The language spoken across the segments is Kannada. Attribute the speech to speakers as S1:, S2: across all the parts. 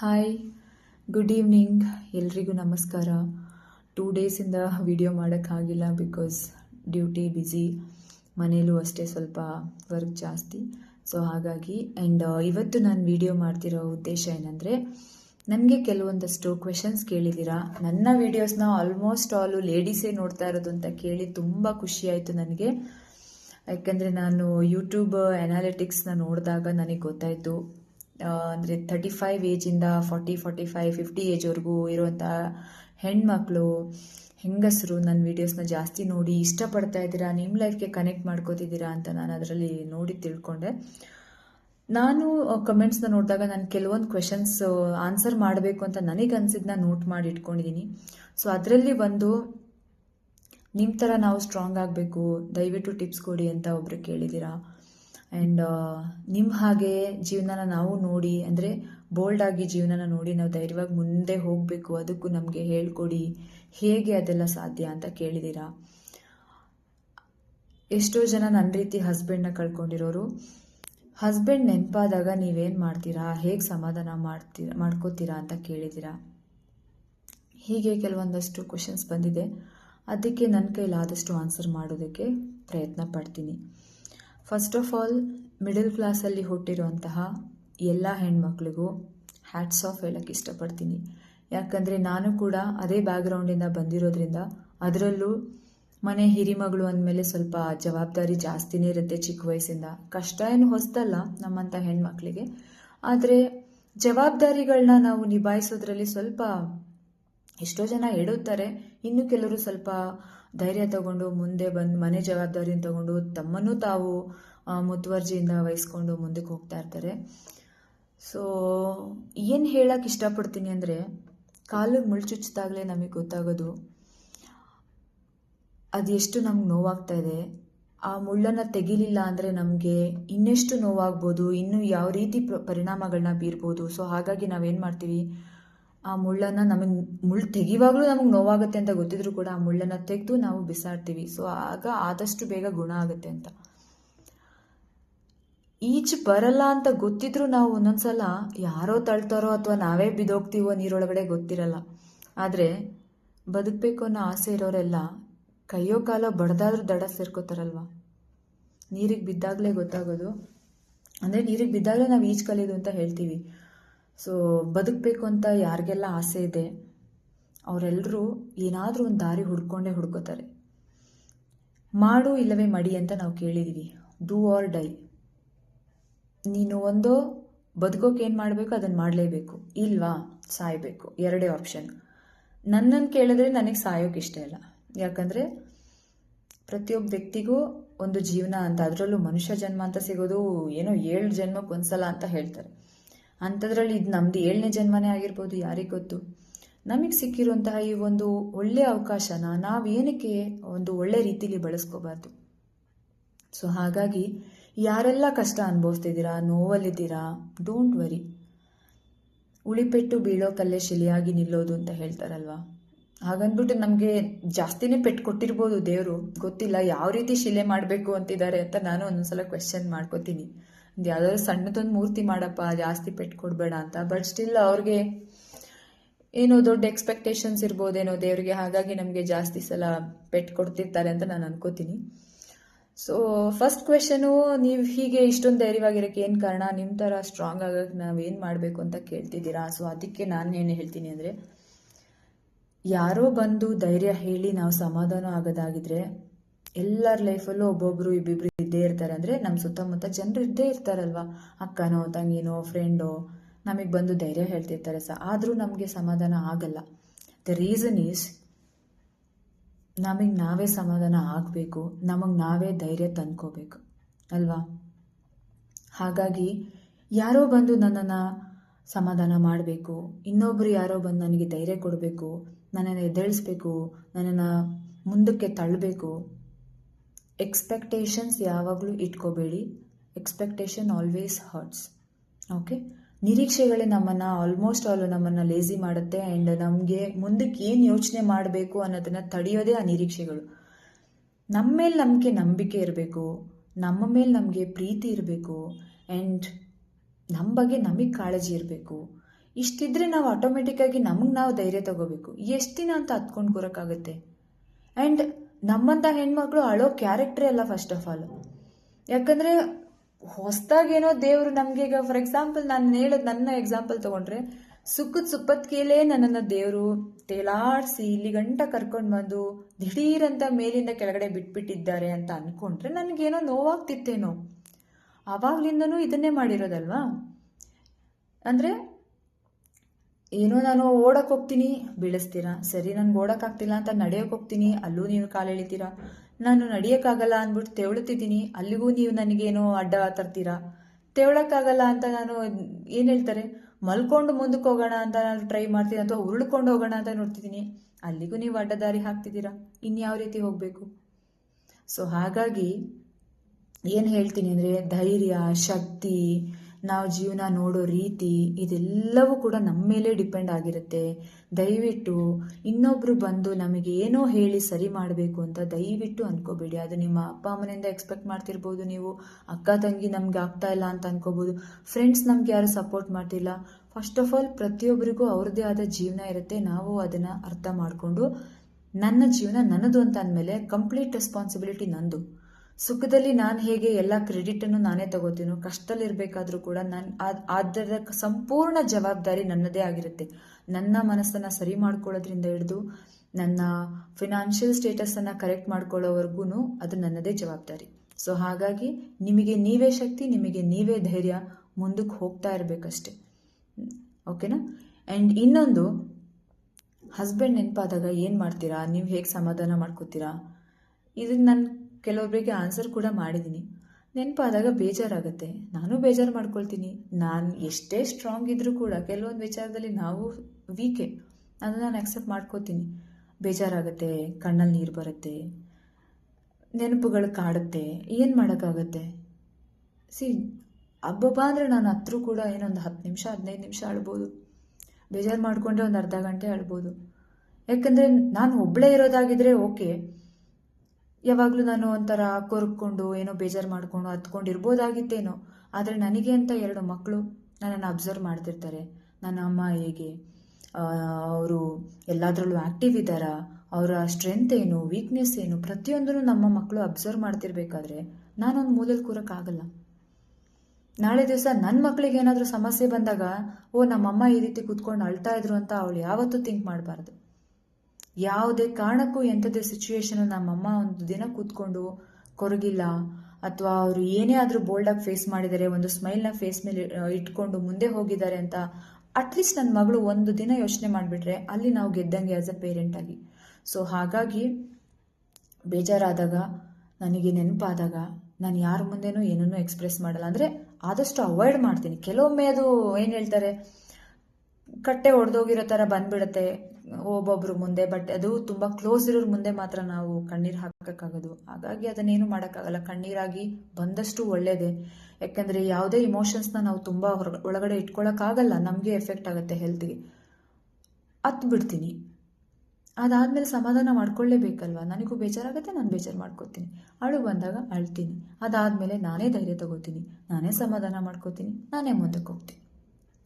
S1: ಹಾಯ್ ಗುಡ್ ಈವ್ನಿಂಗ್ ಎಲ್ರಿಗೂ ನಮಸ್ಕಾರ. ಟೂ ಡೇಸಿಂದ ವಿಡಿಯೋ ಮಾಡೋಕ್ಕಾಗಿಲ್ಲ ಬಿಕಾಸ್ ಡ್ಯೂಟಿ ಬ್ಯುಸಿ ಮನೇಲೂ ಅಷ್ಟೇ ಸ್ವಲ್ಪ ವರ್ಕ್ ಜಾಸ್ತಿ. ಸೊ ಹಾಗಾಗಿ ಆ್ಯಂಡ್ ಇವತ್ತು ನಾನು ವಿಡಿಯೋ ಮಾಡ್ತಿರೋ ಉದ್ದೇಶ ಏನಂದರೆ ನನಗೆ ಕೆಲವೊಂದಷ್ಟು ಕ್ವೆಶನ್ಸ್ ಕೇಳಿದ್ದೀರಾ? ನನ್ನ ವೀಡಿಯೋಸ್ನ ಆಲ್ಮೋಸ್ಟ್ ಆಲು ಲೇಡೀಸೇ ನೋಡ್ತಾ ಇರೋದು ಅಂತ ಕೇಳಿ ತುಂಬ ಖುಷಿ ಆಯಿತು ನನಗೆ. ಯಾಕಂದರೆ ನಾನು ಯೂಟ್ಯೂಬ್ ಅನಾಲಿಟಿಕ್ಸ್ನ ನೋಡಿದಾಗ ನನಗೆ ಗೊತ್ತಾಯಿತು. ಅಂದರೆ ತರ್ಟಿ ಫೈವ್ ಏಜಿಂದ ಫಾರ್ಟಿ ಫಾರ್ಟಿ ಫೈವ್ ಫಿಫ್ಟಿ ಏಜ್ವರೆಗೂ ಇರುವಂಥ ಹೆಣ್ಮಕ್ಳು, ಹೆಂಗಸರು ನನ್ನ ವೀಡಿಯೋಸ್ನ ಜಾಸ್ತಿ ನೋಡಿ ಇಷ್ಟಪಡ್ತಾ ಇದ್ದೀರಾ ನಿಮ್ಮ ಲೈಫ್ಗೆ ಕನೆಕ್ಟ್ ಮಾಡ್ಕೋತಿದ್ದೀರಾ ಅಂತ ನಾನು ಅದರಲ್ಲಿ ನೋಡಿ ತಿಳ್ಕೊಂಡೆ. ನಾನು ಕಮೆಂಟ್ಸ್ನ ನೋಡಿದಾಗ ನಾನು ಕೆಲವೊಂದು ಕ್ವೆಶನ್ಸ್ ಆನ್ಸರ್ ಮಾಡಬೇಕು ಅಂತ ನನಗೆ ಅನ್ಸಿದ್ನ ನೋಟ್ ಮಾಡಿ ಇಟ್ಕೊಂಡಿದ್ದೀನಿ ಸೊ ಅದರಲ್ಲಿ ಒಂದು ನಿಮ್ಮ ಥರ ನಾವು ಸ್ಟ್ರಾಂಗ್ ಆಗಬೇಕು, ದಯವಿಟ್ಟು ಟಿಪ್ಸ್ ಕೊಡಿ ಅಂತ ಒಬ್ಬರು ಕೇಳಿದ್ದೀರಾ ಆ್ಯಂಡ್ ನಿಮ್ಮ ಹಾಗೆ ಜೀವನನ ನಾವು ನೋಡಿ, ಅಂದರೆ ಬೋಲ್ಡಾಗಿ ಜೀವನನ ನೋಡಿ ನಾವು ಧೈರ್ಯವಾಗಿ ಮುಂದೆ ಹೋಗಬೇಕು, ಅದಕ್ಕೂ ನಮಗೆ ಹೇಳ್ಕೊಡಿ. ಹೇಗೆ ಅದೆಲ್ಲ ಸಾಧ್ಯ ಅಂತ ಕೇಳಿದ್ದೀರಾ ಎಷ್ಟೋ ಜನ ನನ್ನ ರೀತಿ ಹಸ್ಬೆಂಡ್ನ ಕಳ್ಕೊಂಡಿರೋರು. ಹಸ್ಬೆಂಡ್ ನೆನಪಾದಾಗ ನೀವೇನು ಮಾಡ್ತೀರಾ? ಹೇಗೆ ಸಮಾಧಾನ ಮಾಡ್ತೀರಾ ಮಾಡ್ಕೋತೀರಾ ಅಂತ ಕೇಳಿದ್ದೀರಾ ಹೀಗೆ ಕೆಲವೊಂದಷ್ಟು ಕ್ವಶನ್ಸ್ ಬಂದಿದೆ. ಅದಕ್ಕೆ ನನ್ನ ಕೈಲಾದಷ್ಟು ಆನ್ಸರ್ ಮಾಡೋದಕ್ಕೆ ಪ್ರಯತ್ನ ಪಡ್ತೀನಿ. ಫಸ್ಟ್ ಆಫ್ ಆಲ್ ಮಿಡಲ್ ಕ್ಲಾಸಲ್ಲಿ ಹುಟ್ಟಿರುವಂತಹ ಎಲ್ಲ ಹೆಣ್ಮಕ್ಳಿಗೂ ಹ್ಯಾಟ್ಸ್ ಆಫ್ ಹೇಳೋಕ್ಕೆ ಇಷ್ಟಪಡ್ತೀನಿ. ಯಾಕಂದರೆ ನಾನು ಕೂಡ ಅದೇ ಬ್ಯಾಕ್ಗ್ರೌಂಡಿಂದ ಬಂದಿರೋದ್ರಿಂದ ಅದರಲ್ಲೂ ಮನೆ ಹಿರಿಮಗಳು ಅಂದಮೇಲೆ ಸ್ವಲ್ಪ ಜವಾಬ್ದಾರಿ ಜಾಸ್ತಿನೇ ಇರುತ್ತೆ ಚಿಕ್ಕ ವಯಸ್ಸಿಂದ. ಕಷ್ಟ ಏನು ಹೊಸ್ತಲ್ಲ ನಮ್ಮಂಥ ಹೆಣ್ಮಕ್ಳಿಗೆ. ಆದರೆ ಜವಾಬ್ದಾರಿಗಳನ್ನ ನಾವು ನಿಭಾಯಿಸೋದ್ರಲ್ಲಿ ಸ್ವಲ್ಪ ಎಷ್ಟೋ ಜನ ಎಡುತ್ತಾರೆ ಇನ್ನು ಕೆಲವರು ಸ್ವಲ್ಪ ಧೈರ್ಯ ತಗೊಂಡು ಮುಂದೆ ಬಂದು, ಮನೆ ಜವಾಬ್ದಾರಿಯನ್ನು ತಗೊಂಡು ತಮ್ಮನ್ನು ತಾವು ಮುತುವರ್ಜಿಯಿಂದ ವಹಿಸ್ಕೊಂಡು ಮುಂದಕ್ಕೆ ಹೋಗ್ತಾ ಇರ್ತಾರೆ. ಸೊ ಏನು ಹೇಳಕ್ಕೆ ಇಷ್ಟಪಡ್ತೀನಿ ಅಂದರೆ, ಕಾಲು ಮುಳ್ಚುಚ್ಚಿದಾಗಲೇ ನಮಗೆ ಗೊತ್ತಾಗೋದು ಅದೆಷ್ಟು ನಮ್ಗೆ ನೋವಾಗ್ತಾ ಇದೆ. ಆ ಮುಳ್ಳನ್ನು ತೆಗಿಲಿಲ್ಲ ಅಂದರೆ ನಮಗೆ ಇನ್ನೆಷ್ಟು ನೋವಾಗ್ಬೋದು, ಇನ್ನೂ ಯಾವ ರೀತಿ ಪರಿಣಾಮಗಳನ್ನ ಬೀರ್ಬೋದು. ಸೊ ಹಾಗಾಗಿ ನಾವೇನು ಮಾಡ್ತೀವಿ ಆ ಮುಳ್ಳನ್ನು ನಮಗೆ ಮುಳ್ಳು ತೆಗಿವಾಗಲೂ ನಮಗೆ ನೋವಾಗುತ್ತೆ ಅಂತ ಗೊತ್ತಿದ್ರು ಕೂಡ ಆ ಮುಳ್ಳನ್ನು ತೆಗೆದು ನಾವು ಬಿಸಾಡ್ತೀವಿ. ಸೊ ಆಗ ಆದಷ್ಟು ಬೇಗ ಗುಣ ಆಗುತ್ತೆ ಅಂತ. ಈಚ್ ಬರಲ್ಲ ಅಂತ ಗೊತ್ತಿದ್ರು ನಾವು ಒಂದೊಂದ್ಸಲ ಯಾರೋ ತಳ್ತಾರೋ ಅಥವಾ ನಾವೇ ಬಿದ್ದೋಗ್ತೀವೋ ನೀರೊಳಗಡೆ ಗೊತ್ತಿರಲ್ಲ. ಆದರೆ ಬದುಕಬೇಕು ಅನ್ನೋ ಆಸೆ ಇರೋರೆಲ್ಲ ಕೈಯೋ ಕಾಲ ಬಡ್ದಾದ್ರೂ ದಡ ಸೇರ್ಕೋತಾರಲ್ವಾ? ನೀರಿಗೆ ಬಿದ್ದಾಗಲೇ ಗೊತ್ತಾಗೋದು. ಅಂದರೆ ನೀರಿಗೆ ಬಿದ್ದಾಗಲೇ ನಾವು ಈಜು ಕಲಿಯೋದು ಅಂತ ಹೇಳ್ತೀವಿ. ಸೊ ಬದುಕಬೇಕು ಅಂತ ಯಾರಿಗೆಲ್ಲ ಆಸೆ ಇದೆ ಅವರೆಲ್ಲರೂ ಏನಾದರೂ ಒಂದು ದಾರಿ ಹುಡ್ಕೊಂಡೇ ಹುಡ್ಕೋತಾರೆ. ಮಾಡು ಇಲ್ಲವೇ ಮಡಿ ಅಂತ ನಾವು ಕೇಳಿದ್ದೀವಿ ಡೂ ಆರ್ ಡೈ ನೀನು ಒಂದು ಬದುಕೋಕೆ ಏನು ಮಾಡಬೇಕು ಅದನ್ನು ಮಾಡಲೇಬೇಕು. ಇಲ್ವಾ? ಸಾಯಬೇಕು. ಎರಡೇ ಆಪ್ಷನ್ ನನ್ನನ್ನು ಕೇಳಿದ್ರೆ ನನಗೆ ಸಾಯೋಕೆ ಇಷ್ಟ ಇಲ್ಲ. ಯಾಕಂದರೆ ಪ್ರತಿಯೊಬ್ಬ ವ್ಯಕ್ತಿಗೂ ಒಂದು ಜೀವನ ಅಂತ, ಅದರಲ್ಲೂ ಮನುಷ್ಯ ಜನ್ಮ ಅಂತ ಸಿಗೋದು ಏನೋ ಏಳು ಜನ್ಮಕ್ಕೆ ಒಂದ್ಸಲ ಅಂತ ಹೇಳ್ತಾರೆ. ಅಂಥದ್ರಲ್ಲಿ ಇದು ನಮ್ದು ಏಳನೇ ಜನ್ಮನೇ ಆಗಿರ್ಬೋದು, ಯಾರಿಗೆ ಗೊತ್ತು? ನಮಗೆ ಸಿಕ್ಕಿರುವಂತಹ ಈ ಒಂದು ಒಳ್ಳೆಯ ಅವಕಾಶನ ನಾವು ಏನಕ್ಕೆ ಒಂದು ಒಳ್ಳೆ ರೀತಿಲಿ ಬಳಸ್ಕೋಬಾರ್ದು? ಸೊ ಹಾಗಾಗಿ ಯಾರೆಲ್ಲ ಕಷ್ಟ ಅನುಭವಿಸ್ತಿದ್ದೀರಾ, ನೋವಲ್ಲಿದ್ದೀರಾ ಡೋಂಟ್ ವರಿ ಉಳಿಪೆಟ್ಟು ಬೀಳೋ ಕಲ್ಲೇ ಶಿಲೆಯಾಗಿ ನಿಲ್ಲೋದು ಅಂತ ಹೇಳ್ತಾರಲ್ವಾ? ಹಾಗಂದ್ಬಿಟ್ಟು ನಮಗೆ ಜಾಸ್ತಿನೇ ಪೆಟ್ಟು ಕೊಟ್ಟಿರ್ಬೋದು ದೇವರು. ಗೊತ್ತಿಲ್ಲ ಯಾವ ರೀತಿ ಶಿಲೆ ಮಾಡಬೇಕು ಅಂತಿದ್ದಾರೆ ಅಂತ ನಾನು ಒಂದೊಂದ್ಸಲ ಕ್ವೆಶನ್ ಮಾಡ್ಕೋತೀನಿ. ಯಾವ್ದಾದ್ರು ಸಣ್ಣದೊಂದು ಮೂರ್ತಿ ಮಾಡಪ್ಪ, ಜಾಸ್ತಿ ಪೆಟ್ಟು ಕೊಡಬೇಡ ಅಂತ. ಬಟ್ ಸ್ಟಿಲ್ ಅವ್ರಿಗೆ ಏನೋ ದೊಡ್ಡ ಎಕ್ಸ್ಪೆಕ್ಟೇಷನ್ಸ್ ಇರ್ಬೋದೇನೋ ದೇವರಿಗೆ, ಹಾಗಾಗಿ ನಮಗೆ ಜಾಸ್ತಿ ಸಲ ಪೆಟ್ಟು ಕೊಡ್ತಿರ್ತಾರೆ ಅಂತ ನಾನು ಅನ್ಕೋತೀನಿ. ಸೊ ಫಸ್ಟ್ ಕ್ವೆಶನು ನೀವು ಹೀಗೆ ಇಷ್ಟೊಂದು ಧೈರ್ಯವಾಗಿರೋಕ್ಕೆ ಏನು ಕಾರಣ? ನಿಮ್ಮ ಥರ ಸ್ಟ್ರಾಂಗ್ ಆಗೋಕ್ಕೆ ನಾವು ಏನು ಮಾಡಬೇಕು ಅಂತ ಕೇಳ್ತಿದ್ದೀರಾ? ಸೊ ಅದಕ್ಕೆ ನಾನು ಏನು ಹೇಳ್ತೀನಿ ಅಂದರೆ, ಯಾರೋ ಬಂದು ಧೈರ್ಯ ಹೇಳಿ ನಾವು ಸಮಾಧಾನ ಆಗೋದಾಗಿದ್ರೆ ಎಲ್ಲರ ಲೈಫಲ್ಲೂ ಒಬ್ಬೊಬ್ಬರು ಇಬ್ಬಿಬ್ರು ಇದ್ದೇ ಇರ್ತಾರೆ. ಅಂದರೆ ನಮ್ಮ ಸುತ್ತಮುತ್ತ ಜನರು ಇದ್ದೇ ಇರ್ತಾರಲ್ವ? ಅಕ್ಕನೋ, ತಂಗಿನೋ ಫ್ರೆಂಡೋ ನಮಗೆ ಬಂದು ಧೈರ್ಯ ಹೇಳ್ತಿರ್ತಾರೆ ಸಹ ಆದರೂ ನಮಗೆ ಸಮಾಧಾನ ಆಗಲ್ಲ. ದ ರೀಸನ್ ಈಸ್ ನಮಗೆ ನಾವೇ ಸಮಾಧಾನ ಆಗಬೇಕು. ನಮಗೆ ನಾವೇ ಧೈರ್ಯ ತಂದ್ಕೋಬೇಕು. ಅಲ್ವಾ? ಹಾಗಾಗಿ, ಯಾರೋ ಬಂದು ನನ್ನನ್ನು ಸಮಾಧಾನ ಮಾಡಬೇಕು. ಇನ್ನೊಬ್ಬರು ಯಾರೋ ಬಂದು ನನಗೆ ಧೈರ್ಯ ಕೊಡಬೇಕು. ನನ್ನನ್ನು ಎದ್ದೇಳಿಸ್ಬೇಕು. ನನ್ನನ್ನು ಮುಂದಕ್ಕೆ ತಳ್ಳಬೇಕು ಎಕ್ಸ್ಪೆಕ್ಟೇಷನ್ಸ್ ಯಾವಾಗಲೂ ಇಟ್ಕೋಬೇಡಿ. ಎಕ್ಸ್ಪೆಕ್ಟೇಷನ್ ಆಲ್ವೇಸ್ ಹರ್ಟ್ಸ್ ಓಕೆ ನಿರೀಕ್ಷೆಗಳೇ ನಮ್ಮನ್ನು ಆಲ್ಮೋಸ್ಟ್ ಆಲ್ ನಮ್ಮನ್ನು ಲೇಸಿ ಮಾಡುತ್ತೆ ಆ್ಯಂಡ್ ನಮಗೆ ಮುಂದಕ್ಕೆ ಏನು ಯೋಚನೆ ಮಾಡಬೇಕು ಅನ್ನೋದನ್ನು ತಡೆಯೋದೇ ಆ ನಿರೀಕ್ಷೆಗಳು. ನಮ್ಮ ಮೇಲೆ ನಮಗೆ ನಂಬಿಕೆ ಇರಬೇಕು, ನಮ್ಮ ಮೇಲೆ ನಮಗೆ ಪ್ರೀತಿ ಇರಬೇಕು ಆ್ಯಂಡ್ ನಮ್ಮ ಬಗ್ಗೆ ನಮಗೆ ಕಾಳಜಿ ಇರಬೇಕು. ಇಷ್ಟಿದ್ರೆ ನಾವು ಆಟೋಮೆಟಿಕ್ಕಾಗಿ ನಮಗೆ ನಾವು ಧೈರ್ಯ ತಗೋಬೇಕು. ಎಷ್ಟು ದಿನ ಅಂತ ಹತ್ಕೊಂಡು ಕೂರೋಕ್ಕಾಗುತ್ತೆ? ಆ್ಯಂಡ್ ನಮ್ಮಂಥ ಹೆಣ್ಮಕ್ಳು ಅಳೋ ಕ್ಯಾರೆಕ್ಟ್ರೇ ಅಲ್ಲ ಫಸ್ಟ್ ಆಫ್ ಆಲ್ ಯಾಕಂದರೆ ಹೊಸ್ದಾಗೇನೋ ದೇವರು ನಮಗೆ ಈಗ ಫಾರ್ ಎಕ್ಸಾಂಪಲ್ ನಾನು ಹೇಳೋದು ನನ್ನ ಎಕ್ಸಾಂಪಲ್ ತೊಗೊಂಡ್ರೆ ಸುಖದ ಸುಪ್ಪತ್ತಿಗೆಲೇ ನನ್ನನ್ನು ದೇವರು ತೇಲಾಡಿಸಿ ಇಲ್ಲಿ ಗಂಟ ಕರ್ಕೊಂಡು ಬಂದು ದಿಢೀರಂತ ಮೇಲಿಂದ ಕೆಳಗಡೆ ಬಿಟ್ಬಿಟ್ಟಿದ್ದಾರೆ ಅಂತ ಅಂದ್ಕೊಂಡ್ರೆ ನನಗೇನೋ ನೋವಾಗ್ತಿತ್ತೇನೋ. ಆವಾಗ್ಲಿಂದನೂ ಇದನ್ನೇ ಮಾಡಿರೋದಲ್ವಾ? ಅಂದರೆ ಏನೋ ನಾನು ಓಡಕ್ಕೆ ಹೋಗ್ತೀನಿ. ಬೀಳಿಸ್ತೀರಾ? ಸರಿ ನನ್ಗೆ ಓಡೋಕ್ಕಾಗ್ತಿಲ್ಲ ಅಂತ ನಡೆಯೋಕೆ ಹೋಗ್ತೀನಿ. ಅಲ್ಲೂ ನೀವು ಕಾಲು ಎಳಿತೀರಾ? ನಾನು ನಡೆಯೋಕ್ಕಾಗಲ್ಲ ಅಂದ್ಬಿಟ್ಟು ತೆವಳುತ್ತಿದ್ದೀನಿ. ಅಲ್ಲಿಗೂ ನೀವು ನನಗೇನೋ ಅಡ್ಡ ತರ್ತೀರಾ? ತೆವಳಕ್ಕಾಗಲ್ಲ ಅಂತ ನಾನು ಏನು ಹೇಳ್ತಾರೆ? ಮಲ್ಕೊಂಡು ಮುಂದಕ್ಕೆ ಹೋಗೋಣ ಅಂತ ನಾನು ಟ್ರೈ ಮಾಡ್ತೀನಿ. ಅಥವಾ ಉರುಳ್ಕೊಂಡು ಹೋಗೋಣ ಅಂತ ನೋಡ್ತಿದ್ದೀನಿ. ಅಲ್ಲಿಗೂ ನೀವು ಅಡ್ಡದಾರಿ ಹಾಕ್ತಿದ್ದೀರಾ? ಇನ್ಯಾವ ರೀತಿ ಹೋಗಬೇಕು? ಸೊ ಹಾಗಾಗಿ ಏನು ಹೇಳ್ತೀನಿ ಅಂದರೆ ಧೈರ್ಯ, ಶಕ್ತಿ ನಾವು ಜೀವನ ನೋಡೋ ರೀತಿ ಇದೆಲ್ಲವೂ ಕೂಡ ನಮ್ಮ ಮೇಲೆ ಡಿಪೆಂಡ್ ಆಗಿರುತ್ತೆ. ದಯವಿಟ್ಟು ಇನ್ನೊಬ್ರು ಬಂದು ನಮಗೆ ಏನೋ ಹೇಳಿ ಸರಿ ಮಾಡಬೇಕು ಅಂತ ದಯವಿಟ್ಟು ಅನ್ಕೋಬೇಡಿ. ಅದು ನಿಮ್ಮ ಅಪ್ಪ ಅಮ್ಮನಿಂದ ಎಕ್ಸ್ಪೆಕ್ಟ್ ಮಾಡ್ತಿರ್ಬೋದು ನೀವು, ಅಕ್ಕ ತಂಗಿ ನಮ್ಗೆ ಆಗ್ತಾ ಇಲ್ಲ ಅಂತ ಅನ್ಕೋಬೋದು. ಫ್ರೆಂಡ್ಸ್ ನಮ್ಗೆ ಯಾರು ಸಪೋರ್ಟ್ ಮಾಡ್ತಿಲ್ಲ. ಫಸ್ಟ್ ಆಫ್ ಆಲ್ ಪ್ರತಿಯೊಬ್ಬರಿಗೂ ಅವ್ರದ್ದೇ ಆದ ಜೀವನ ಇರುತ್ತೆ. ನಾವು ಅದನ್ನು ಅರ್ಥ ಮಾಡಿಕೊಂಡು ನನ್ನ ಜೀವನ ನನ್ನದು ಅಂತ ಅಂದಮೇಲೆ ಕಂಪ್ಲೀಟ್ ರೆಸ್ಪಾನ್ಸಿಬಿಲಿಟಿ ನಂದು. ಸುಖದಲ್ಲಿ ನಾನು ಹೇಗೆ ಎಲ್ಲ ಕ್ರೆಡಿಟನ್ನು ನಾನೇ ತಗೋತೀನೋ, ಕಷ್ಟದಲ್ಲಿರಬೇಕಾದ್ರೂ ಕೂಡ ನಾನು ಅದರ ಸಂಪೂರ್ಣ ಜವಾಬ್ದಾರಿ ನನ್ನದೇ ಆಗಿರುತ್ತೆ. ನನ್ನ ಮನಸ್ಸನ್ನು ಸರಿ ಮಾಡ್ಕೊಳ್ಳೋದ್ರಿಂದ ಹಿಡಿದು ನನ್ನ ಫಿನಾನ್ಷಿಯಲ್ ಸ್ಟೇಟಸನ್ನು ಕರೆಕ್ಟ್ ಮಾಡ್ಕೊಳ್ಳೋವರೆಗೂ ಅದು ನನ್ನದೇ ಜವಾಬ್ದಾರಿ. ಸೊ ಹಾಗಾಗಿ ನಿಮಗೆ ನೀವೇ ಶಕ್ತಿ, ನಿಮಗೆ ನೀವೇ ಧೈರ್ಯ ಮುಂದಕ್ಕೆ ಹೋಗ್ತಾ ಇರಬೇಕಷ್ಟೆ. ಓಕೆನಾ? ಆ್ಯಂಡ್ ಇನ್ನೊಂದು ಹಸ್ಬೆಂಡ್ ನೆನಪಾದಾಗ ಏನು ಮಾಡ್ತೀರಾ? ನೀವು ಹೇಗೆ ಸಮಾಧಾನ ಮಾಡ್ಕೋತೀರಾ? ಇದನ್ನು ನಾನು ಕೆಲವೊಬ್ಬರಿಗೆ ಆನ್ಸರ್ ಕೂಡ ಮಾಡಿದ್ದೀನಿ ನೆನಪಾದಾಗ ಬೇಜಾರಾಗುತ್ತೆ. ನಾನು ಬೇಜಾರು ಮಾಡ್ಕೊಳ್ತೀನಿ. ನಾನು ಎಷ್ಟೇ ಸ್ಟ್ರಾಂಗ್ ಇದ್ದರೂ ಕೂಡ ಕೆಲವೊಂದು ವಿಚಾರದಲ್ಲಿ ನಾವು ವೀಕೆ ಅದನ್ನು ನಾನು ಅಕ್ಸೆಪ್ಟ್ ಮಾಡ್ಕೋತೀನಿ. ಬೇಜಾರಾಗುತ್ತೆ ಕಣ್ಣಲ್ಲಿ ನೀರು ಬರುತ್ತೆ, ನೆನಪುಗಳು ಕಾಡುತ್ತೆ, ಏನು ಮಾಡೋಕ್ಕಾಗತ್ತೆ? ಸಿ ಹಬ್ಬಬ್ಬ ಅಂದರೆ ನಾನು ಹತ್ರ ಕೂಡ ಏನೊಂದು ಹತ್ತು ನಿಮಿಷ, ಹದಿನೈದು ನಿಮಿಷ ಅಳ್ಬೋದು ಬೇಜಾರು ಮಾಡಿಕೊಂಡ್ರೆ ಒಂದು ಅರ್ಧ ಗಂಟೆ ಅಳ್ಬೋದು ಯಾಕಂದರೆ ನಾನು ಒಬ್ಬಳೇ ಇರೋದಾಗಿದ್ದರೆ ಓಕೆ ಯಾವಾಗಲೂ ನಾನು ಒಂಥರ ಕೊರ್ಕೊಂಡು, ಏನೋ ಬೇಜಾರು ಮಾಡಿಕೊಂಡು ಹತ್ಕೊಂಡಿರ್ಬೋದಾಗಿತ್ತೇನೋ ಆದರೆ ನನಗೆ ಅಂತ ಎರಡು ಮಕ್ಕಳು ನನ್ನನ್ನು ಅಬ್ಸರ್ವ್ ಮಾಡ್ತಿರ್ತಾರೆ. ನನ್ನ ಅಮ್ಮ ಹೇಗೆ? ಅವರು ಎಲ್ಲದರಲ್ಲೂ ಆ್ಯಕ್ಟಿವ್ ಇದ್ದಾರಾ? ಅವರ ಸ್ಟ್ರೆಂತ್ ಏನು, ವೀಕ್ನೆಸ್ ಏನು? ಪ್ರತಿಯೊಂದನ್ನು ನಮ್ಮ ಮಕ್ಕಳು ಅಬ್ಸರ್ವ್ ಮಾಡ್ತಿರ್ಬೇಕಾದ್ರೆ ನಾನೊಂದು ಮೂಲೆಯಲ್ಲಿ ಕೂರೋಕ್ಕಾಗಲ್ಲ. ನಾಳೆ ದಿವಸ ನನ್ನ ಮಕ್ಕಳಿಗೆ ಏನಾದರೂ ಸಮಸ್ಯೆ ಬಂದಾಗ, ಓ, ನಮ್ಮಮ್ಮ ಈ ರೀತಿ ಕೂತ್ಕೊಂಡು ಅಳ್ತಾ ಇದ್ರು ಅಂತ ಅವಳು ಯಾವತ್ತೂ ಥಿಂಕ್ ಮಾಡಬಾರ್ದು. ಯಾವುದೇ ಕಾರಣಕ್ಕೂ ಎಂಥದೇ ಸಿಚುವೇಶನ್ ನಮ್ಮಮ್ಮ ಒಂದು ದಿನ ಕೂತ್ಕೊಂಡು ಕೊರಗಿಲ್ಲ ಅಥವಾ ಅವರು ಏನೇ ಆದರೂ ಬೋಲ್ಡಾಗಿ ಫೇಸ್ ಮಾಡಿದ್ದಾರೆ ಒಂದು ಸ್ಮೈಲ್ನ ಫೇಸ್ ಮೇಲೆ ಇಟ್ಕೊಂಡು ಮುಂದೆ ಹೋಗಿದ್ದಾರೆ ಅಂತ ಅಟ್ಲೀಸ್ಟ್ ನನ್ನ ಮಗಳು ಒಂದು ದಿನ ಯೋಚನೆ ಮಾಡಿಬಿಟ್ರೆ ಅಲ್ಲಿ ನಾವು ಗೆದ್ದಂಗೆ ಆ್ಯಸ್ ಅ ಪೇರೆಂಟ್ ಆಗಿ. ಸೊ ಹಾಗಾಗಿ ಬೇಜಾರಾದಾಗ, ನನಗೆ ನೆನಪಾದಾಗ, ನಾನು ಯಾರ ಮುಂದೆನೂ ಏನನ್ನೂ ಎಕ್ಸ್ಪ್ರೆಸ್ ಮಾಡಲ್ಲ. ಅಂದರೆ ಆದಷ್ಟು ಅವಾಯ್ಡ್ ಮಾಡ್ತೀನಿ. ಕೆಲವೊಮ್ಮೆ ಅದು ಏನು ಹೇಳ್ತಾರೆ, ಕಟ್ಟೆ ಒಡೆದೋಗಿರೋ ಥರ ಬಂದ್ಬಿಡುತ್ತೆ. ಒಬ್ಬೊಬ್ರು ಮುಂದೆ ಬಟ್ ಅದು ತುಂಬ ಕ್ಲೋಸ್ ಇರೋರ ಮುಂದೆ ಮಾತ್ರ ನಾವು ಕಣ್ಣೀರು ಹಾಕೋಕ್ಕಾಗೋದು. ಹಾಗಾಗಿ ಅದನ್ನೇನು ಮಾಡೋಕ್ಕಾಗಲ್ಲ. ಕಣ್ಣೀರಾಗಿ ಬಂದಷ್ಟು ಒಳ್ಳೆಯದೇ ಯಾಕಂದ್ರೆ ಯಾವುದೇ ಇಮೋಷನ್ಸ್ನ ನಾವು ತುಂಬ ಹೊರ, ಒಳಗಡೆ ಇಟ್ಕೊಳ್ಳೋಕ್ಕಾಗಲ್ಲ ನಮಗೆ ಎಫೆಕ್ಟ್ ಆಗುತ್ತೆ ಹೆಲ್ತ್ಗೆ ಹತ್ತು ಬಿಡ್ತೀನಿ. ಅದಾದಮೇಲೆ ಸಮಾಧಾನ ಮಾಡ್ಕೊಳ್ಳೇಬೇಕಲ್ವ? ನನಗೂ ಬೇಜಾರಾಗುತ್ತೆ, ನಾನು ಬೇಜಾರು ಮಾಡ್ಕೋತೀನಿ. ಅಳು ಬಂದಾಗ ಅಳ್ತೀನಿ. ಅದಾದಮೇಲೆ ನಾನೇ ಧೈರ್ಯ ತಗೋತೀನಿ. ನಾನೇ ಸಮಾಧಾನ ಮಾಡ್ಕೋತೀನಿ. ನಾನೇ ಮುಂದಕ್ಕೆ ಹೋಗ್ತೀನಿ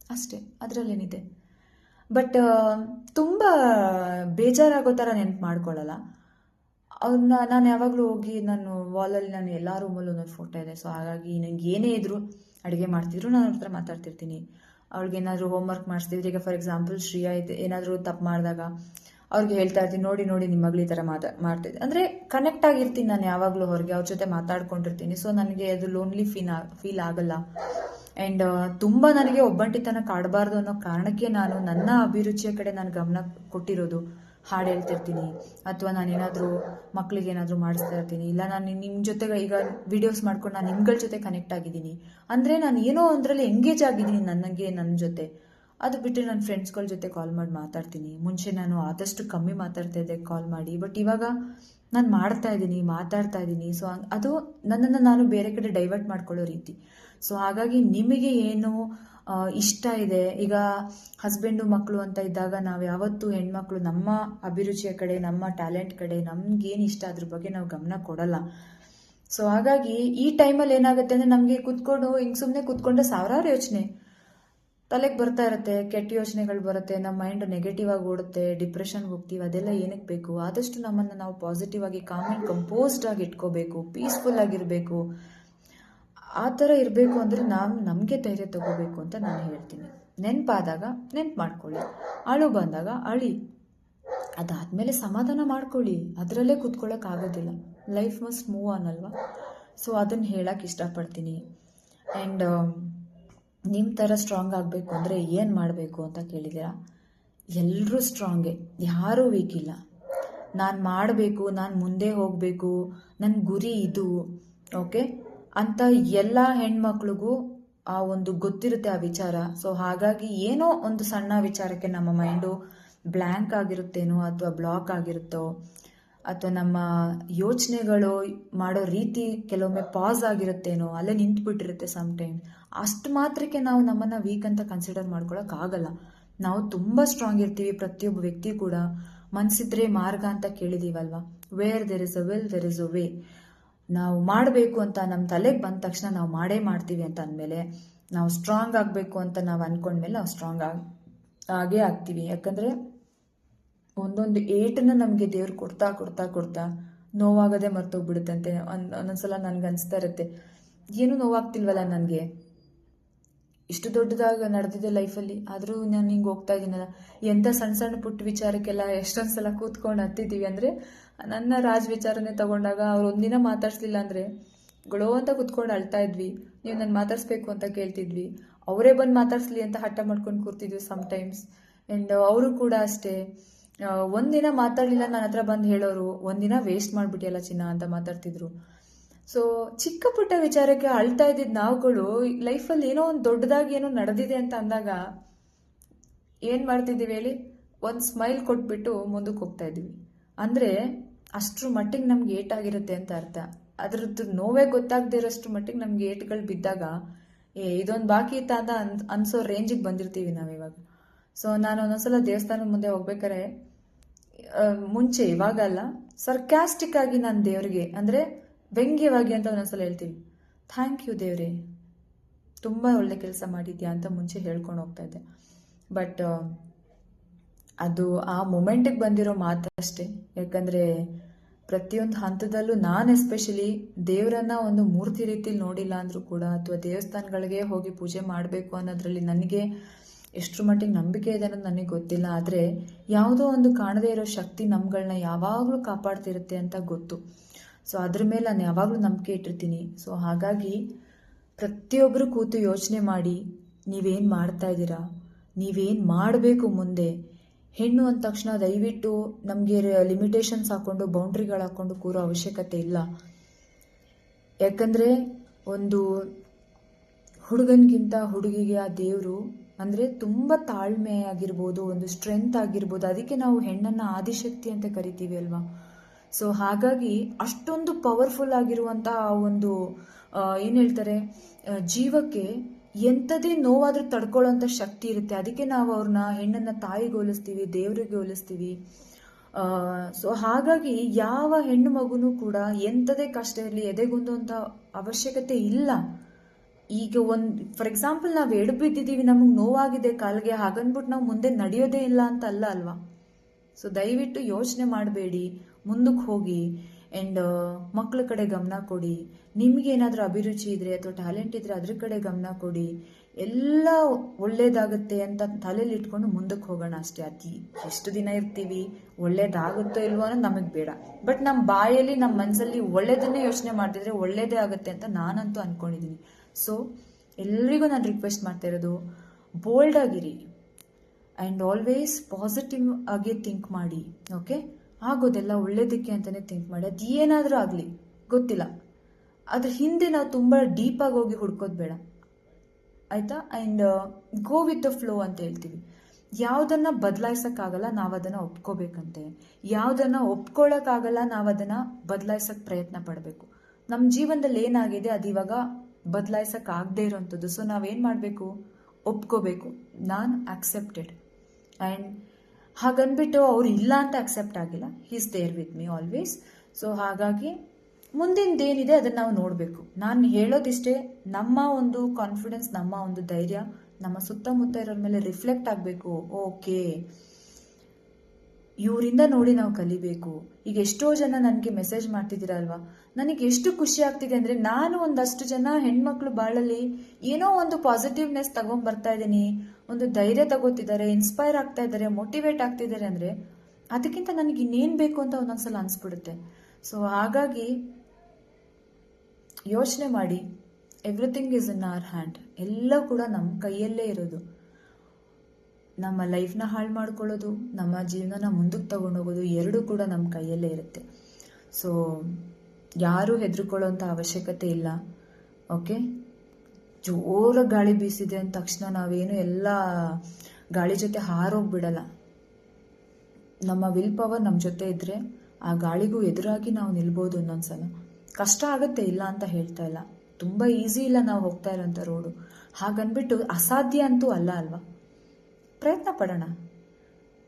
S1: ಅಷ್ಟೇ. ಅದರಲ್ಲೇನಿದೆ? ಬಟ್ ತುಂಬ ಬೇಜಾರಾಗೋ ಥರ ನೆನ್ಪು ಮಾಡ್ಕೊಳ್ಳಲ್ಲ ಅವ್ರನ್ನ ನಾನು ಯಾವಾಗಲೂ ಹೋಗಿ ನಾನು ವಾಲಲ್ಲಿ ನಾನು ಎಲ್ಲ ರೂಮಲ್ಲೂ ಒಂದೊಂದು ಫೋಟೋ ಇದೆ. ಸೊ ಹಾಗಾಗಿ ನನಗೆ ಏನೇ ಇದ್ದರೂ ಅಡುಗೆ ಮಾಡ್ತಿದ್ರು ನಾನು ಅವ್ರ ಹತ್ರ ಮಾತಾಡ್ತಿರ್ತೀನಿ. ಅವ್ರಿಗೆ ಏನಾದರೂ ಹೋಮ್ವರ್ಕ್ ಮಾಡಿಸ್ತಿದ್ರೆ. ಈಗ ಫಾರ್ ಎಕ್ಸಾಂಪಲ್ ಶ್ರೀಯಾ ಇದೆ, ಏನಾದರೂ ತಪ್ಪು ಮಾಡಿದಾಗ ಅವ್ರಿಗೆ ಹೇಳ್ತಾ ಇರ್ತೀನಿ, ನೋಡಿ ನೋಡಿ ನಿಮ್ಮ ಮಗಳು ಈ ಥರ ಮಾತಾ ಮಾಡ್ತಿದ್ದೆ ಅಂದರೆ ಕನೆಕ್ಟ್ ಆಗಿರ್ತೀನಿ ನಾನು ಯಾವಾಗಲೂ ಅವ್ರಿಗೆ ಅವ್ರ ಜೊತೆ ಮಾತಾಡ್ಕೊಂಡಿರ್ತೀನಿ. ಸೊ ನನಗೆ ಅದು ಲೋನ್ಲಿ ಫೀಲ್ ಫೀಲ್ ಆಗಲ್ಲ. ಆ್ಯಂಡ್ ತುಂಬ ನನಗೆ ಒಬ್ಬಂಟಿತನ ಕಾಡಬಾರ್ದು ಅನ್ನೋ ಕಾರಣಕ್ಕೆ ನಾನು ನನ್ನ ಅಭಿರುಚಿಯ ಕಡೆ ನಾನು ಗಮನ ಕೊಟ್ಟಿರೋದು ಹಾಡು ಹೇಳ್ತಿರ್ತೀನಿ. ಅಥವಾ ನಾನೇನಾದರೂ ಮಕ್ಕಳಿಗೆ ಏನಾದರೂ ಮಾಡಿಸ್ತಾ ಇರ್ತೀನಿ. ಇಲ್ಲ ನಾನು ನಿಮ್ಮ ಜೊತೆಗೆ ಈಗ ವಿಡಿಯೋಸ್ ಮಾಡ್ಕೊಂಡು ನಾನು ನಿಮ್ಗಳ ಜೊತೆ ಕನೆಕ್ಟ್ ಆಗಿದ್ದೀನಿ. ಅಂದರೆ ನಾನು ಏನೋ ಒಂದರಲ್ಲಿ ಎಂಗೇಜ್ ಆಗಿದ್ದೀನಿ ನನಗೆ ನನ್ನ ಜೊತೆ. ಅದು ಬಿಟ್ಟರೆ ನನ್ನ ಫ್ರೆಂಡ್ಸ್ಗಳ ಜೊತೆ ಕಾಲ್ ಮಾಡಿ ಮಾತಾಡ್ತೀನಿ. ಮುಂಚೆ ನಾನು ಆದಷ್ಟು ಕಮ್ಮಿ ಮಾತಾಡ್ತಾ ಇದ್ದೆ ಕಾಲ್ ಮಾಡಿ. ಬಟ್ ಇವಾಗ ನಾನು ಮಾಡ್ತಾ ಇದ್ದೀನಿ, ಮಾತಾಡ್ತಾ ಇದ್ದೀನಿ. ಸೊ ಅದು ನನ್ನನ್ನು ನಾನು ಬೇರೆ ಕಡೆ ಡೈವರ್ಟ್ ಮಾಡ್ಕೊಳ್ಳೋ ರೀತಿ. ಸೊ ಹಾಗಾಗಿ ನಿಮಗೆ ಏನು ಇಷ್ಟ ಇದೆ? ಈಗ ಹಸ್ಬೆಂಡು ಮಕ್ಕಳು ಅಂತ ಇದ್ದಾಗ ನಾವು ಯಾವತ್ತೂ ಹೆಣ್ಮಕ್ಳು ನಮ್ಮ ಅಭಿರುಚಿಯ ಕಡೆ, ನಮ್ಮ ಟ್ಯಾಲೆಂಟ್ ಕಡೆ ನಮ್ಗೇನು ಇಷ್ಟ ಅದ್ರ ಬಗ್ಗೆ ನಾವು ಗಮನ ಕೊಡಲ್ಲ. ಸೊ ಹಾಗಾಗಿ ಈ ಟೈಮಲ್ಲಿ ಏನಾಗುತ್ತೆ ಅಂದರೆ ನಮಗೆ ಕುತ್ಕೊಂಡು, ಹಿಂಗೆ ಸುಮ್ಮನೆ ಕೂತ್ಕೊಂಡ್ರೆ ಸಾವಿರಾರು ಯೋಚನೆ. ತಲೆಗೆ ಬರ್ತಾ ಇರುತ್ತೆ, ಕೆಟ್ಟ ಯೋಚನೆಗಳು ಬರುತ್ತೆ, ನಮ್ಮ ಮೈಂಡ್ ನೆಗೆಟಿವ್ ಆಗಿ ಓಡುತ್ತೆ ಡಿಪ್ರೆಷನ್ಗೆ ಹೋಗ್ತೀವಿ, ಅದೆಲ್ಲ ಏನಕ್ಕೆ ಬೇಕು? ಆದಷ್ಟು ನಮ್ಮನ್ನು ನಾವು ಪಾಸಿಟಿವ್ ಆಗಿ ಕಾಮ್ ಆ್ಯಂಡ್ ಕಂಪೋಸ್ಡ್ ಆಗಿ ಇಟ್ಕೋಬೇಕು ಪೀಸ್ಫುಲ್ ಆಗಿರಬೇಕು. ಆ ಥರ ಇರಬೇಕು ಅಂದರೆ ನಾವು, ನಮಗೆ ಧೈರ್ಯ ತಗೋಬೇಕು ಅಂತ ನಾನು ಹೇಳ್ತೀನಿ. ನೆನಪಾದಾಗ, ನೆನ್ಪು ಮಾಡ್ಕೊಳ್ಳಿ. ಅಳು ಬಂದಾಗ, ಅಳಿ, ಅದಾದಮೇಲೆ ಸಮಾಧಾನ ಮಾಡ್ಕೊಳ್ಳಿ. ಅದರಲ್ಲೇ ಕೂತ್ಕೊಳ್ಳೋಕೆ ಆಗೋದಿಲ್ಲ. ಲೈಫ್ ಮಸ್ಟ್ ಮೂವ್ ಆನ್ ಅಲ್ವಾ? ಸೊ ಅದನ್ನು ಹೇಳಕ್ಕೆ ಇಷ್ಟಪಡ್ತೀನಿ. ಆ್ಯಂಡ್ ನಿಮ್ಮ ಥರ ಸ್ಟ್ರಾಂಗ್ ಆಗಬೇಕು ಅಂದರೆ ಏನು ಮಾಡಬೇಕು ಅಂತ ಕೇಳಿದ್ದೀರಾ? ಎಲ್ಲರೂ ಸ್ಟ್ರಾಂಗೇ ಯಾರೂ ವೀಕ್ ಇಲ್ಲ. ನಾನು ಮಾಡಬೇಕು, ನಾನು ಮುಂದೆ ಹೋಗಬೇಕು ನನ್ನ ಗುರಿ ಇದು ಓಕೆ ಅಂತ ಎಲ್ಲ ಹೆಣ್ಮಕ್ಳಿಗೂ ಆ ಒಂದು ಗೊತ್ತಿರುತ್ತೆ ಆ ವಿಚಾರ. ಸೊ ಹಾಗಾಗಿ ಏನೋ ಒಂದು ಸಣ್ಣ ವಿಚಾರಕ್ಕೆ ನಮ್ಮ ಮೈಂಡು ಬ್ಲ್ಯಾಂಕ್ ಆಗಿರುತ್ತೇನೋ ಅಥವಾ ಬ್ಲಾಕ್ ಆಗಿರುತ್ತೋ ಅಥವಾ ನಮ್ಮ ಯೋಚನೆಗಳು ಮಾಡೋ ರೀತಿ ಕೆಲವೊಮ್ಮೆ ಪಾಸ್ ಆಗಿರುತ್ತೇನೋ, ಅಲ್ಲೇ ನಿಂತ್ಬಿಟ್ಟಿರುತ್ತೆ ಸಮ್ಟೈಮ್ ಅಷ್ಟು ಮಾತ್ರಕ್ಕೆ ನಾವು ನಮ್ಮನ್ನು ವೀಕ್ ಅಂತ ಕನ್ಸಿಡರ್ ಮಾಡ್ಕೊಳಕ್ಕಾಗಲ್ಲ ನಾವು ತುಂಬ ಸ್ಟ್ರಾಂಗ್ ಇರ್ತೀವಿ, ಪ್ರತಿಯೊಬ್ಬ ವ್ಯಕ್ತಿ ಕೂಡ. ಮನಸ್ಸಿದ್ರೆ ಮಾರ್ಗ ಅಂತ ಕೇಳಿದೀವಲ್ವಾ? Where there is a will there is a way ನಾವು ಮಾಡಬೇಕು ಅಂತ ನಮ್ಮ ತಲೆಗೆ ಬಂದ ತಕ್ಷಣ ನಾವು ಮಾಡೇ ಮಾಡ್ತೀವಿ ಅಂತ ಅಂದಮೇಲೆ, ನಾವು ಸ್ಟ್ರಾಂಗ್ ಆಗಬೇಕು ಅಂತ ನಾವು ಅಂದ್ಕೊಂಡ್ಮೇಲೆ ನಾವು ಸ್ಟ್ರಾಂಗ್ ಆಗಿ, ಆಗೇ ಆಗ್ತೀವಿ. ಯಾಕಂದರೆ ಒಂದೊಂದು ಏಟನ್ನ ನಮಗೆ ದೇವ್ರು ಕೊಡ್ತಾ ಕೊಡ್ತಾ ಕೊಡ್ತಾ ನೋವಾಗದೆ ಮರ್ತೋಗ್ಬಿಡುತ್ತಂತೆ. ಒಂದು ಒಂದೊಂದ್ಸಲ ನನ್ಗೆ ಅನಿಸ್ತಾ ಇರುತ್ತೆ. ಏನೂ ನೋವಾಗ್ತಿಲ್ವಲ್ಲ ನನಗೆ? ಇಷ್ಟು ದೊಡ್ಡದಾಗ ನಡೆದಿದೆ ಲೈಫಲ್ಲಿ. ಆದರೂ ನಾನು ಹಿಂಗೆ ಹೋಗ್ತಾ ಇದ್ದೀನಲ್ಲ. ಎಂಥ ಸಣ್ಣ ಸಣ್ಣ ಪುಟ್ಟ ವಿಚಾರಕ್ಕೆಲ್ಲ ಎಷ್ಟೊಂದು ಸಲ ಕೂತ್ಕೊಂಡು ಹತ್ತಿದ್ದೀವಿ ಅಂದರೆ, ನನ್ನ ರಾಜ್ ವಿಚಾರನೇ ತಗೊಂಡಾಗ ಅವ್ರು ಒಂದಿನ ಮಾತಾಡ್ಸ್ಲಿಲ್ಲ ಅಂದರೆ, ಗೊಳೋ ಅಂತ ಕೂತ್ಕೊಂಡು ಅಳ್ತಾ ಇದ್ವಿ. ನೀವು ನಾನು ಮಾತಾಡಿಸ್ಬೇಕು ಅಂತ ಕೇಳ್ತಿದ್ವಿ. ಅವರೇ ಬಂದು ಮಾತಾಡಿಸ್ಲಿ ಅಂತ ಹಠ ಮಾಡ್ಕೊಂಡು ಕೂರ್ತಿದ್ವಿ ಸಮ್ಟೈಮ್ಸ್ ಆ್ಯಂಡ್ ಅವರು ಕೂಡ ಅಷ್ಟೇ. ಒಂದಿನ ಮಾತಾಡಲಿಲ್ಲ ನನ್ನ ಹತ್ರ ಬಂದು ಹೇಳೋರು ಒಂದಿನ ವೇಸ್ಟ್ ಮಾಡಿಬಿಟ್ಟಿಯಲ್ಲ ಚಿನ್ನ ಅಂತ ಮಾತಾಡ್ತಿದ್ರು. ಸೊ ಚಿಕ್ಕ ಪುಟ್ಟ ವಿಚಾರಕ್ಕೆ ಅಳ್ತಾ ಇದ್ದಿದ್ದ ನಾವುಗಳು ಲೈಫಲ್ಲಿ ಏನೋ ಒಂದು ದೊಡ್ಡದಾಗಿ ಏನೋ ನಡೆದಿದೆ ಅಂತ ಅಂದಾಗ ಏನು ಮಾಡ್ತಿದ್ದೀವಿ ಹೇಳಿ? ಒಂದು ಸ್ಮೈಲ್ ಕೊಟ್ಬಿಟ್ಟು ಮುಂದಕ್ಕೆ ಹೋಗ್ತಾ ಇದ್ದೀವಿ. ಅಂದರೆ, ಅಷ್ಟ್ರ ಮಟ್ಟಿಗೆ ನಮ್ಗೆ ಏಟಾಗಿರುತ್ತೆ ಅಂತ ಅರ್ಥ. ಅದ್ರದ್ದು ನೋವೇ ಗೊತ್ತಾಗದೇ ಇರೋಷ್ಟು ಮಟ್ಟಿಗೆ ನಮ್ಗೆ ಏಟ್ಗಳು ಬಿದ್ದಾಗ, ಏ, ಇದೊಂದು ಬಾಕಿ ಇತ್ತ ಅಂತ ಅನ್, ಅನ್ಸೋ ರೇಂಜಿಗೆ ಬಂದಿರ್ತೀವಿ ನಾವಿವಾಗ. ಸೊ ನಾನು ಒಂದೊಂದ್ಸಲ ದೇವಸ್ಥಾನದ ಮುಂದೆ ಹೋಗ್ಬೇಕಾರೆ ಮುಂಚೆ, ಇವಾಗಲ್ಲ. ಸರ್ಕ್ಯಾಸ್ಟಿಕ್ ಆಗಿ ನಾನು ದೇವರಿಗೆ, ಅಂದರೆ ವ್ಯಂಗ್ಯವಾಗಿ ಅಂತ ಒಂದೊಂದ್ಸಲ ಹೇಳ್ತೀನಿ. ಥ್ಯಾಂಕ್ ಯು ದೇವ್ರೆ. ತುಂಬ ಒಳ್ಳೆ ಕೆಲಸ ಮಾಡಿದ್ಯಾ ಅಂತ ಮುಂಚೆ ಹೇಳ್ಕೊಂಡು ಹೋಗ್ತಾ ಇದ್ದೆ. ಬಟ್ ಅದು ಆ ಮೊಮೆಂಟಿಗೆ ಬಂದಿರೋ ಮಾತಷ್ಟೇ ಯಾಕಂದರೆ ಪ್ರತಿಯೊಂದು ಹಂತದಲ್ಲೂ ನಾನು ಎಸ್ಪೆಷಲಿ ದೇವರನ್ನ ಒಂದು ಮೂರ್ತಿ ರೀತಿಲಿ ನೋಡಿಲ್ಲ ಅಂದರೂ ಕೂಡ ಅಥವಾ ದೇವಸ್ಥಾನಗಳಿಗೆ ಹೋಗಿ ಪೂಜೆ ಮಾಡಬೇಕು ಅನ್ನೋದ್ರಲ್ಲಿ ನನಗೆ ಎಷ್ಟರ ಮಟ್ಟಿಗೆ ನಂಬಿಕೆ ಇದೆ ಅನ್ನೋದು ನನಗೆ ಗೊತ್ತಿಲ್ಲ. ಆದರೆ ಯಾವುದೋ ಒಂದು ಕಾಣದೇ ಇರೋ ಶಕ್ತಿ ನಮ್ಗಳನ್ನ ಯಾವಾಗಲೂ ಕಾಪಾಡ್ತಿರುತ್ತೆ ಅಂತ ಗೊತ್ತು. ಸೊ ಅದ್ರ ಮೇಲೆ ನಾನು ಯಾವಾಗಲೂ ನಂಬಿಕೆ ಇಟ್ಟಿರ್ತೀನಿ. ಸೊ ಹಾಗಾಗಿ ಪ್ರತಿಯೊಬ್ಬರು ಕೂತು ಯೋಚನೆ ಮಾಡಿ, ನೀವೇನು ಮಾಡ್ತಾ ಇದ್ದೀರಾ? ನೀವೇನು ಮಾಡಬೇಕು ಮುಂದೆ? ಹೆಣ್ಣು ಅಂದ ತಕ್ಷಣ ದಯವಿಟ್ಟು ನಮಗೆ ಲಿಮಿಟೇಷನ್ಸ್ ಹಾಕ್ಕೊಂಡು ಬೌಂಡ್ರಿಗಳು ಹಾಕ್ಕೊಂಡು ಕೂರೋ ಅವಶ್ಯಕತೆ ಇಲ್ಲ. ಯಾಕಂದರೆ ಒಂದು ಹುಡುಗನಿಗಿಂತ ಹುಡುಗಿಗೆ ಆ ದೇವರು ಅಂದರೆ ತುಂಬ ತಾಳ್ಮೆ ಆಗಿರ್ಬೋದು ಒಂದು ಸ್ಟ್ರೆಂತ್ ಆಗಿರ್ಬೋದು. ಅದಕ್ಕೆ ನಾವು ಹೆಣ್ಣನ್ನು ಆದಿಶಕ್ತಿ ಅಂತ ಕರಿತೀವಿ ಅಲ್ವಾ? ಸೊ ಹಾಗಾಗಿ ಅಷ್ಟೊಂದು ಪವರ್ಫುಲ್ ಆಗಿರುವಂಥ ಒಂದು ಏನು ಹೇಳ್ತಾರೆ ಜೀವಕ್ಕೆ ಎಂಥದೇ ನೋವಾದರೂ ತಡ್ಕೊಳ್ಳೋಂಥ ಶಕ್ತಿ ಇರುತ್ತೆ. ಅದಕ್ಕೆ ನಾವು ಅವ್ರನ್ನ ಹೆಣ್ಣನ್ನು ತಾಯಿಗೆ ಹೋಲಿಸ್ತೀವಿ, ದೇವರಿಗೆ ಹೋಲಿಸ್ತೀವಿ. ಸೊ ಹಾಗಾಗಿ ಯಾವ ಹೆಣ್ಣು ಮಗುನೂ ಕೂಡ ಎಂಥದೇ ಕಷ್ಟ ಇರಲಿ ಎದೆಗುಂದುವಂಥ ಅವಶ್ಯಕತೆ ಇಲ್ಲ. ಈಗ ಒಂದು ಫಾರ್ ಎಕ್ಸಾಂಪಲ್ ನಾವು ಎಡು ಬಿದ್ದಿದ್ದೀವಿ ನಮಗೆ ನೋವಾಗಿದೆ ಕಾಲಿಗೆ ಹಾಗನ್ಬಿಟ್ಟು ನಾವು ಮುಂದೆ ನಡೆಯೋದೇ ಇಲ್ಲ ಅಂತ ಅಲ್ಲ ಅಲ್ವಾ? ಸೊ ದಯವಿಟ್ಟು ಯೋಚನೆ ಮಾಡಬೇಡಿ ಮುಂದಕ್ಕೆ ಹೋಗಿ ಆ್ಯಂಡ್ ಮಕ್ಕಳ ಕಡೆ ಗಮನ ಕೊಡಿ. ನಿಮಗೆ ಏನಾದರೂ ಅಭಿರುಚಿ ಇದ್ರೆ ಅಥವಾ ಟ್ಯಾಲೆಂಟ್ ಇದ್ರೆ ಅದ್ರ ಕಡೆ ಗಮನ ಕೊಡಿ. ಎಲ್ಲ ಒಳ್ಳೇದಾಗುತ್ತೆ ಅಂತ ತಲೆಯಲ್ಲಿ ಇಟ್ಕೊಂಡು ಮುಂದಕ್ಕೆ ಹೋಗೋಣ ಅಷ್ಟೇ. ಅತಿ ಎಷ್ಟು ದಿನ ಇರ್ತೀವಿ, ಒಳ್ಳೇದಾಗುತ್ತೋ ಇಲ್ವೋ ಅನ್ನೋದು ನಮಗೆ ಬೇಡ. ಬಟ್ ನಮ್ಮ ಬಾಯಲ್ಲಿ ನಮ್ಮ ಮನಸ್ಸಲ್ಲಿ ಒಳ್ಳೇದನ್ನೇ ಯೋಚನೆ ಮಾಡ್ತಿದ್ರೆ ಒಳ್ಳೇದೇ ಆಗುತ್ತೆ ಅಂತ ನಾನಂತೂ ಅಂದ್ಕೊಂಡಿದ್ದೀನಿ ಸೊ ಎಲ್ರಿಗೂ ನಾನು ರಿಕ್ವೆಸ್ಟ್ ಮಾಡ್ತಾ ಇರೋದು ಬೋಲ್ಡ್ ಆಗಿರಿ ಆ್ಯಂಡ್ ಆಲ್ವೇಸ್ ಪಾಸಿಟಿವ್ ಆಗಿ ಥಿಂಕ್ ಮಾಡಿ ಓಕೆ ಆಗೋದೆಲ್ಲ ಒಳ್ಳೇದಕ್ಕೆ ಅಂತಲೇ ಥಿಂಕ್ ಮಾಡಿ. ಅದು ಏನಾದರೂ ಆಗಲಿ, ಗೊತ್ತಿಲ್ಲ. ಅದ್ರ ಹಿಂದೆ ನಾವು ತುಂಬ ಡೀಪಾಗಿ ಹೋಗಿ ಹುಡ್ಕೋದು ಬೇಡ. ಆಯಿತಾ? And go with the flow ಅಂತ ಹೇಳ್ತೀವಿ. ಯಾವುದನ್ನು ಬದಲಾಯಿಸೋಕ್ಕಾಗಲ್ಲ ನಾವು ಅದನ್ನು ಒಪ್ಕೋಬೇಕಂತೆ. ಯಾವುದನ್ನು ಒಪ್ಕೊಳ್ಳೋಕ್ಕಾಗಲ್ಲ ನಾವು ಅದನ್ನು ಬದಲಾಯಿಸೋಕ್ಕೆ ಪ್ರಯತ್ನ ಪಡಬೇಕು. ನಮ್ಮ ಜೀವನದಲ್ಲಿ ಏನಾಗಿದೆ, ಅದು ಇವಾಗ ಬದಲಾಯಿಸೋಕ್ಕಾಗದೇ ಇರೋವಂಥದ್ದು ಸೊ ನಾವೇನು ಮಾಡಬೇಕು? ಒಪ್ಕೋಬೇಕು. ನಾನು ಆಕ್ಸೆಪ್ಟೆಡ್ ಆ್ಯಂಡ್ ಹಾಗನ್ಬಿಟ್ಟು ಅವ್ರು ಇಲ್ಲ ಅಂತ ಅಕ್ಸೆಪ್ಟ್ ಆಗಿಲ್ಲ. He's there with me always so ಹಾಗಾಗಿ ಮುಂದಿನದೇನಿದೆ ಅದನ್ನು ನಾವು ನೋಡಬೇಕು. ನಾನು ಹೇಳೋದಿಷ್ಟೇ ನಮ್ಮ ಒಂದು ಕಾನ್ಫಿಡೆನ್ಸ್ ನಮ್ಮ ಒಂದು ಧೈರ್ಯ, ನಮ್ಮ ಸುತ್ತಮುತ್ತ ಇರೋರ ಮೇಲೆ ರಿಫ್ಲೆಕ್ಟ್ ಆಗಬೇಕು. ಓಕೆ ಇವರಿಂದ ನೋಡಿ ನಾವು ಕಲಿಬೇಕು. ಈಗ ಎಷ್ಟೋ ಜನ ನನಗೆ ಮೆಸೇಜ್ ಮಾಡ್ತಿದ್ದೀರಲ್ವಾ ನನಗೆ ಎಷ್ಟು ಖುಷಿ ಆಗ್ತಿದೆ ಅಂದರೆ ನಾನು ಒಂದಷ್ಟು ಜನ ಹೆಣ್ಮಕ್ಳು ಬಾಳಲ್ಲಿ ಏನೋ ಒಂದು ಪಾಸಿಟಿವ್ನೆಸ್ ತಗೊಂಡ್ಬರ್ತಾ ಇದ್ದೀನಿ. ಒಂದು ಧೈರ್ಯ ತಗೋತಿದ್ದಾರೆ ಇನ್ಸ್ಪೈರ್ ಆಗ್ತಾ ಇದ್ದಾರೆ ಮೋಟಿವೇಟ್ ಆಗ್ತಿದ್ದಾರೆ ಅಂದರೆ ಅದಕ್ಕಿಂತ ನನಗೆ ಇನ್ನೇನು ಬೇಕು ಅಂತ ಒಂದೊಂದ್ಸಲ ಅನಿಸ್ಬಿಡುತ್ತೆ. ಸೊ ಹಾಗಾಗಿ ಯೋಚನೆ ಮಾಡಿ. Everything is in our hand ಎಲ್ಲ ಕೂಡ ನಮ್ಮ ಕೈಯಲ್ಲೇ ಇರೋದು. ನಮ್ಮ ಲೈಫ್ನ ಹಾಳು ಮಾಡ್ಕೊಳ್ಳೋದು, ನಮ್ಮ ಜೀವನನ ಮುಂದಕ್ಕೆ ತಗೊಂಡೋಗೋದು ಎರಡೂ ಕೂಡ ನಮ್ಮ ಕೈಯಲ್ಲೇ ಇರುತ್ತೆ. ಸೊ ಯಾರೂ ಹೆದರ್ಕೊಳ್ಳೋಂಥ ಅವಶ್ಯಕತೆ ಇಲ್ಲ. ಓಕೆ ಜೋರ ಗಾಳಿ ಬೀಸಿದೆ ಅಂದ ತಕ್ಷಣ ನಾವೇನು ಎಲ್ಲ ಗಾಳಿ ಜೊತೆ ಹಾರೋಗ್ಬಿಡಲ್ಲ. ನಮ್ಮ ವಿಲ್ ಪವರ್ ನಮ್ಮ ಜೊತೆ ಇದ್ದರೆ ಆ ಗಾಳಿಗೂ ಎದುರಾಗಿ ನಾವು ನಿಲ್ಬೋದು ಒಂದೊಂದ್ಸಲ. ಕಷ್ಟ ಆಗುತ್ತೆ ಇಲ್ಲ ಅಂತ ಹೇಳ್ತಾ ಇಲ್ಲ. ತುಂಬ ಈಸಿ ಇಲ್ಲ ನಾವು ಹೋಗ್ತಾ ಇರೋಂಥ ರೋಡು ಹಾಗನ್ಬಿಟ್ಟು ಅಸಾಧ್ಯ ಅಂತೂ ಅಲ್ಲ ಅಲ್ವಾ? ಪ್ರಯತ್ನ ಪಡೋಣ.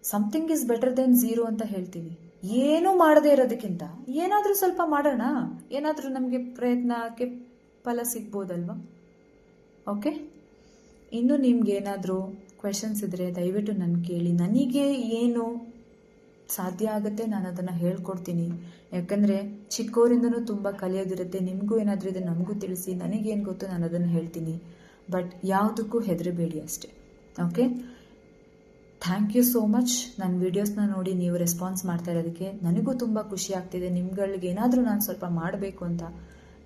S1: Something is better than zero ಅಂತ ಹೇಳ್ತೀವಿ. ಏನೂ ಮಾಡದೇ ಇರೋದಕ್ಕಿಂತ ಏನಾದರೂ ಸ್ವಲ್ಪ ಮಾಡೋಣ. ಏನಾದರೂ ನಮಗೆ ಪ್ರಯತ್ನಕ್ಕೆ ಫಲ ಸಿಗ್ಬೋದಲ್ವಾ? ಓಕೆ ಇನ್ನು ನಿಮ್ಗೇನಾದರೂ ಕ್ವೆಶನ್ಸ್ ಇದ್ದರೆ ದಯವಿಟ್ಟು ನನ್ನ ಕೇಳಿ. ನನಗೆ ಏನು ಸಾಧ್ಯ ಆಗುತ್ತೆ ನಾನು ಅದನ್ನು ಹೇಳ್ಕೊಡ್ತೀನಿ. ಯಾಕಂದರೆ ಚಿಕ್ಕವರಿಂದನೂ ತುಂಬ ಕಲಿಯೋದಿರುತ್ತೆ. ನಿಮಗೂ ಏನಾದರೂ ಇದೆ ನಮಗೂ ತಿಳಿಸಿ. ನನಗೇನು ಗೊತ್ತು ನಾನು ಅದನ್ನು ಹೇಳ್ತೀನಿ. ಬಟ್ ಯಾವುದಕ್ಕೂ ಹೆದರಬೇಡಿ ಅಷ್ಟೇ. Okay thank you so much ನನ್ನ ವೀಡಿಯೋಸ್ನ ನೋಡಿ ನೀವು ರೆಸ್ಪಾನ್ಸ್ ಮಾಡ್ತಾ ಇರೋದಕ್ಕೆ ನನಗೂ ತುಂಬ ಖುಷಿ ಆಗ್ತಿದೆ. ನಿಮ್ಗಳಿಗೆ ಏನಾದರೂ ನಾನು ಸ್ವಲ್ಪ ಮಾಡಬೇಕು ಅಂತ.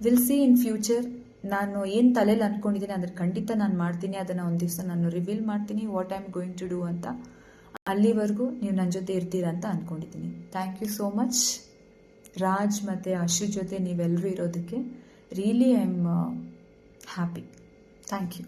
S1: ವಿಲ್ ಸಿ ಇನ್ ಫ್ಯೂಚರ್ ನಾನು ಏನು ತಲೆಯಲ್ಲಿ ಅಂದ್ಕೊಂಡಿದ್ದೀನಿ ಅದ್ರ ಖಂಡಿತ ನಾನು ಮಾಡ್ತೀನಿ. ಅದನ್ನು ಒಂದು ದಿವಸ ನಾನು ರಿವೀಲ್ ಮಾಡ್ತೀನಿ what I am going to do ಅಂತ. ಅಲ್ಲಿವರೆಗೂ ನೀವು ನನ್ನ ಜೊತೆ ಇರ್ತೀರಾ ಅಂತ ಅಂದ್ಕೊಂಡಿದ್ದೀನಿ thank you so much Raj ಮತ್ತು ಅಶು ಜೊತೆ ನೀವೆಲ್ಲರೂ ಇರೋದಕ್ಕೆ really I am happy thank you